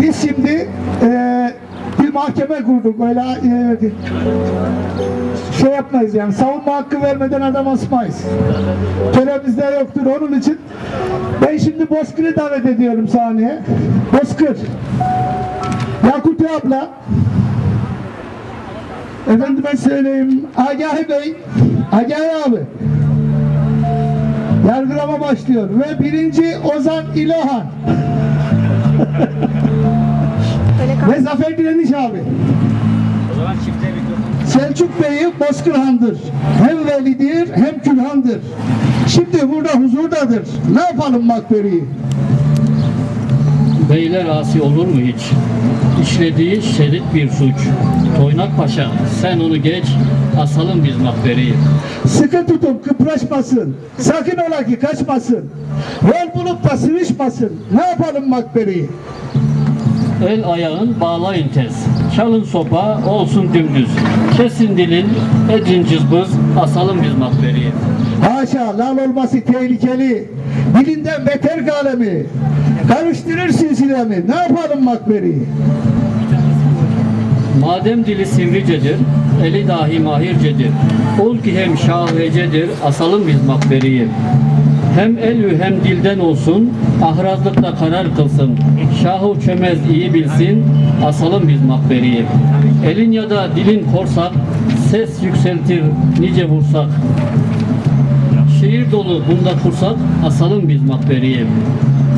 Biz şimdi e, bir mahkeme kurduk. Öyle e, şey yapmayız yani. Savunma hakkı vermeden adam asmayız. Töremizde yoktur. Onun için ben şimdi Bozkır'ı davet ediyorum sahneye. Bozkır. Yakuti abla. Efendime söyleyeyim. Agahi Bey. Agahi abi. Yargılama başlıyor. Ve birinci Ozan İlohan. Ve Zafer Direniş abi. Selçuk Bey'i Bozkırhan'dır. Hem velidir hem külhandır. Şimdi burada huzurdadır. Ne yapalım Makberi'yi? Beyler asi olur mu hiç? İşlediği şerit bir suç. Toynak Paşa sen onu geç, asalım biz makberiyi. Sıkı tutun kıpraşmasın. Sakın ola ki kaçmasın. Yol bulup da sıvışmasın. Ne yapalım Makberi'yi? El ayağın bağlayın tez. Çalın sopa olsun dümdüz. Kesin dilin edin cızbız, asalım biz makberiyi. Haşa lal olması tehlikeli. Dilinden beter galemi. Karıştırır silsilemi. Ne yapalım Makberi'yi? Madem dili sivricedir, eli dahi mahircedir. Ol ki hem şahvecedir, asalım biz makberiyi. Hem elü hem dilden olsun, ahrazlıkta karar kılsın. Şahu çömez iyi bilsin, asalım biz makberiyi. Elin ya da dilin korsak, ses yükseltir nice vursak. Şehir dolu bunda kursak, asalım biz makberiyi.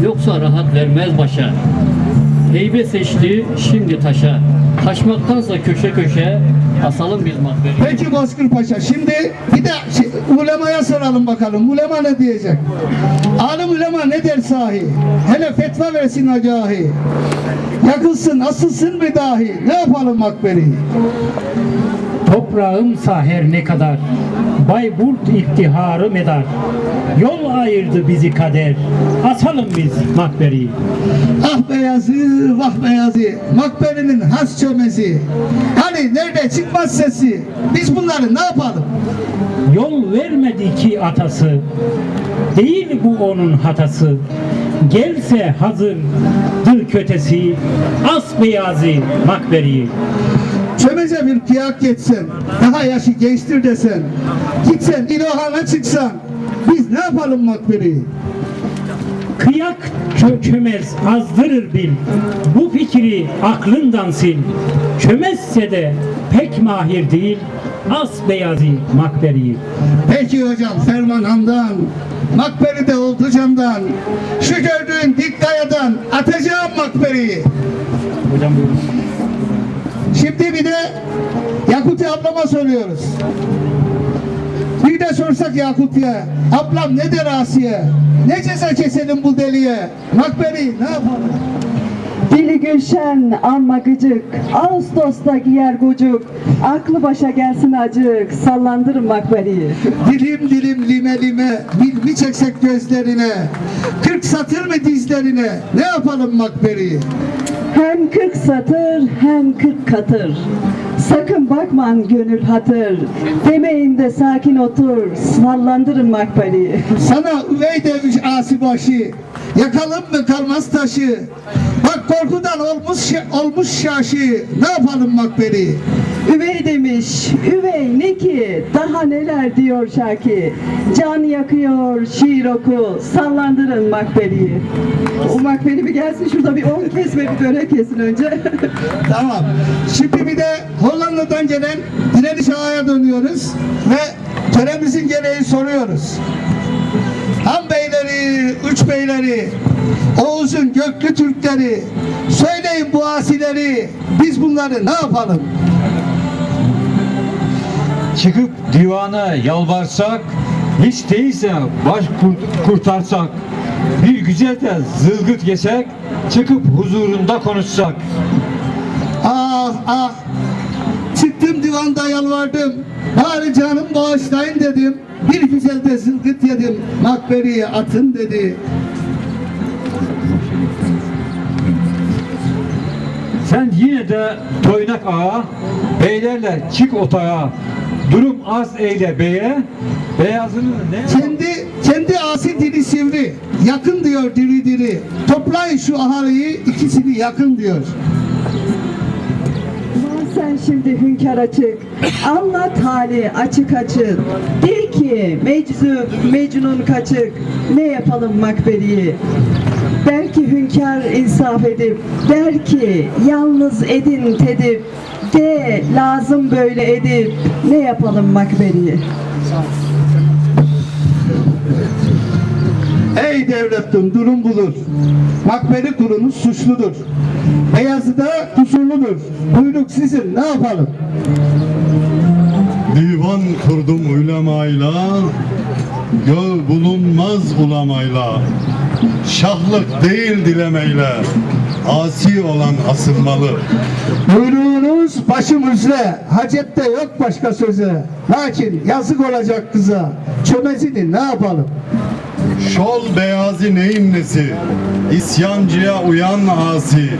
Yoksa rahat vermez başa. Heybe seçti şimdi taşa. Taşmaktansa köşe köşe asalım biz makberi. Peki Bozkır Paşa şimdi bir de şey, ulemaya soralım bakalım. Ulema ne diyecek? Alim ulema ne der sahi? Hele fetva versin agahi. Yakılsın, asılsın mı dahi? Ne yapalım Makberi? Toprağım saher ne kadar Bayburt iftiharı medar Yol ayırdı bizi kader Asalım biz makberiyi Ah beyazı, vah beyazı. Makberi'nin has çömezi. Hani nerede çıkmaz sesi? Biz bunları ne yapalım? Yol vermedi ki atası Değil bu onun hatası Gelse hazırdır kötesi As beyazı makberiyi Çömeze bir kıyak geçsen, daha yaşı gençtir desen, gitsen İlohan'a çıksan, biz ne yapalım Makberi'yi? Kıyak çö- çömez azdırır bil Bu fikri aklından sil Çömezse de pek mahir değil As beyazı makberiyi Peki hocam Fermanhan'dan, Makberi'de oldu camdan, şu gördüğün dik kayadan atacağım Makberi'yi. Hocam buyurun. Şimdi bir de Yakuti ablama soruyoruz. Bir de sorsak Yakuti'ye, ablam ne der Asiye? Ne ceza keselim bu deliye? Makberi ne yapalım? Dili gülşen amma gıcık, Ağustos'ta giyer gucuk, aklı başa gelsin acık, sallandırın makberiyi. Dilim dilim lime lime, bir mi çeksek gözlerine? Kırk satır mı dizlerine? Ne yapalım Makberi? Hem kırk satır hem kırk katır. Sakın bakman gönül hatır, demeyin de sakin otur, sallandırın makberiyi. Sana üvey demiş asibaşı, yakalım mı kalmaz taşı? Bak korkudan olmuş olmuş şaşı, ne yapalım Makberi? Üvey demiş, üvey ne ki, daha neler diyor Şaki. Can yakıyor, şiir oku, sallandırın makberiyi. O makberi bir gelsin şurada bir on kesme bir börek kesin önce. Tamam. Şimdi bir de Hollanda'dan gelen Direniş Ağa'ya dönüyoruz ve töremizin gereği soruyoruz. Han beyleri, üç beyleri, Oğuz'un göklü Türkleri, söyleyin bu asileri, biz bunları ne yapalım? Çıkıp divana yalvarsak, hiç değilse baş kurt- kurtarsak, bir güzel de zılgıt yesek, çıkıp huzurunda konuşsak. Ah ah, çıktım divanda yalvardım, bari canım bağışlayın dedim, bir güzel de zılgıt yedim, makberiye atın dedi. Sen yine de toynak ağa, beylerle çık otağa, durum az eyle beye, beyazını ne Kendi kendi asi dili sivri. yakın diyor diri diri. Toplayın şu ahaliyi ikisini yakın diyor. Sen şimdi hünkâr açık, anlat hali açık açık. De ki meczup, mecnun kaçık, ne yapalım makberiyi? Belki hünkâr insaf edip, der ki yalnız edin tedip, de lazım böyle edip, ne yapalım makberiyi? Ey devletim durum budur. Makberi kurunuz suçludur. Beyazı da kusurludur. Buyruk sizin ne yapalım? Divan kurdum ulemayla Göl bulunmaz ulamayla Şahlık değil dilemeyle Asi olan asılmalı Buyruğunuz başımızda. Hacette yok başka söze. Lakin yazık olacak kıza. Çömezini ne yapalım? Şol beyazi neyin nesi İsyancıya uyan asi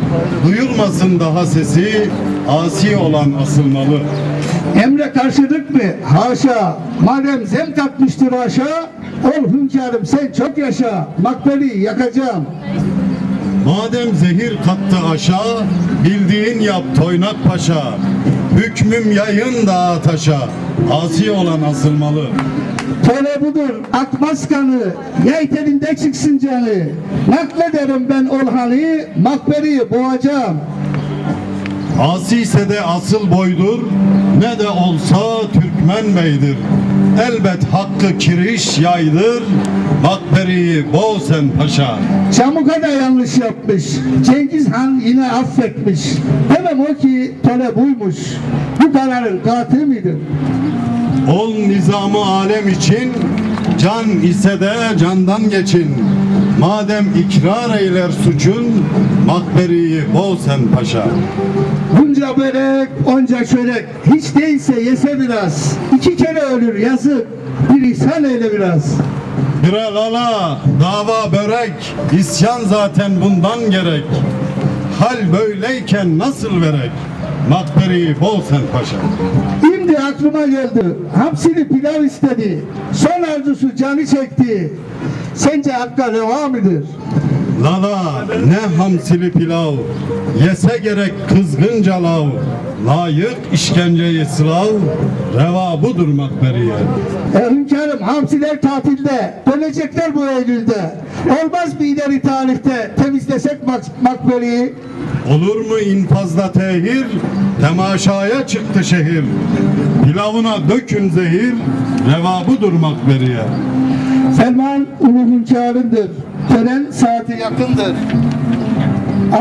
Duyulmasın daha sesi Asi olan asılmalı Emre karşılık mı? Haşa. Madem zem katmıştır haşa. Ol hünkârım sen çok yaşa. Makberi yakacağım. Madem zehir kattı aşağı Bildiğin yap toynak paşa Hükmüm yayın dağa taşa Asi olan asılmalı Töre budur akmaz kanı. Yay telinde çıksın canı. Naklederim ben Orhan'ı. Makberiyi boğacağım. Asi ise de asıl boydur, ne de olsa Türkmen beydir. Elbet hakkı kiriş yaydır, Makberiyi bol sen paşa. Çamuka da yanlış yapmış. Cengiz Han yine affetmiş. Demem o ki töre buymuş. Bu kararın katili midir? Ol nizamı alem için, can ise de candan geçin. Madem ikrar eyler suçun, Makberiyi bol sen paşa. Bunca börek, onca çörek. Hiç değilse yese biraz. İki kere ölür yazık. Bir ihsan eyle biraz. Bire lala, dava börek, isyan zaten bundan gerek. Hal böyleyken nasıl verek? Makberiyi bol sen paşa. Şimdi aklıma geldi. Hamsili pilav istedi. Son arzusu canı çekti. Sence hakka reva mıdır? Lala ne hamsili pilav Yese gerek kızgın lav Layık işkenceye sılav Reva budur makberiye hünkârım hamsiler tatilde. Dönecekler bu Eylül'de. Olmaz mı ileri tarihte temizlesek mak makberiyi? Olur mu infazda tehir Temaşaya çıktı şehir Pilavına dökün zehir Reva budur makberiye Ferman ulu hünkârındır. Tören saati yakındır.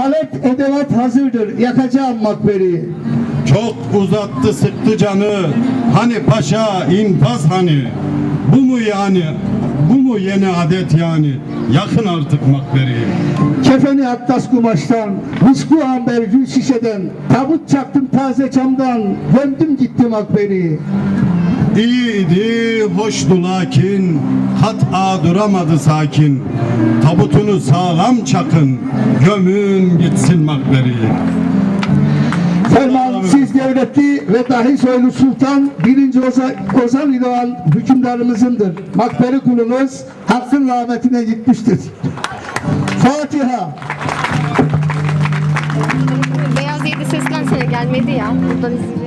Alet edevat hazırdır. Yakacağım makberiyi. Çok uzattı sıktı canı Hani paşa infaz hani Bu mu yani Bu mu yeni adet yani Yakın artık makberiyi Kefeni atlas kumaştan, musku amber gül şişeden, tabut çaktım taze camdan, gömdüm gittim akberiyi. İyiydi, hoştu lakin Hat'a duramadı sakin Tabutunu sağlam çakın Gömün gitsin makberiyi Ferman siz devletli ve dahi soylu sultan birinci Ozan, Ozan İlhan hükümdarımızındır. Makberi kulunuz hakkın rahmetine gitmiştir. Fatiha. Beyaz yedi seslensene gelmedi ya. Buradan izleyeceğim.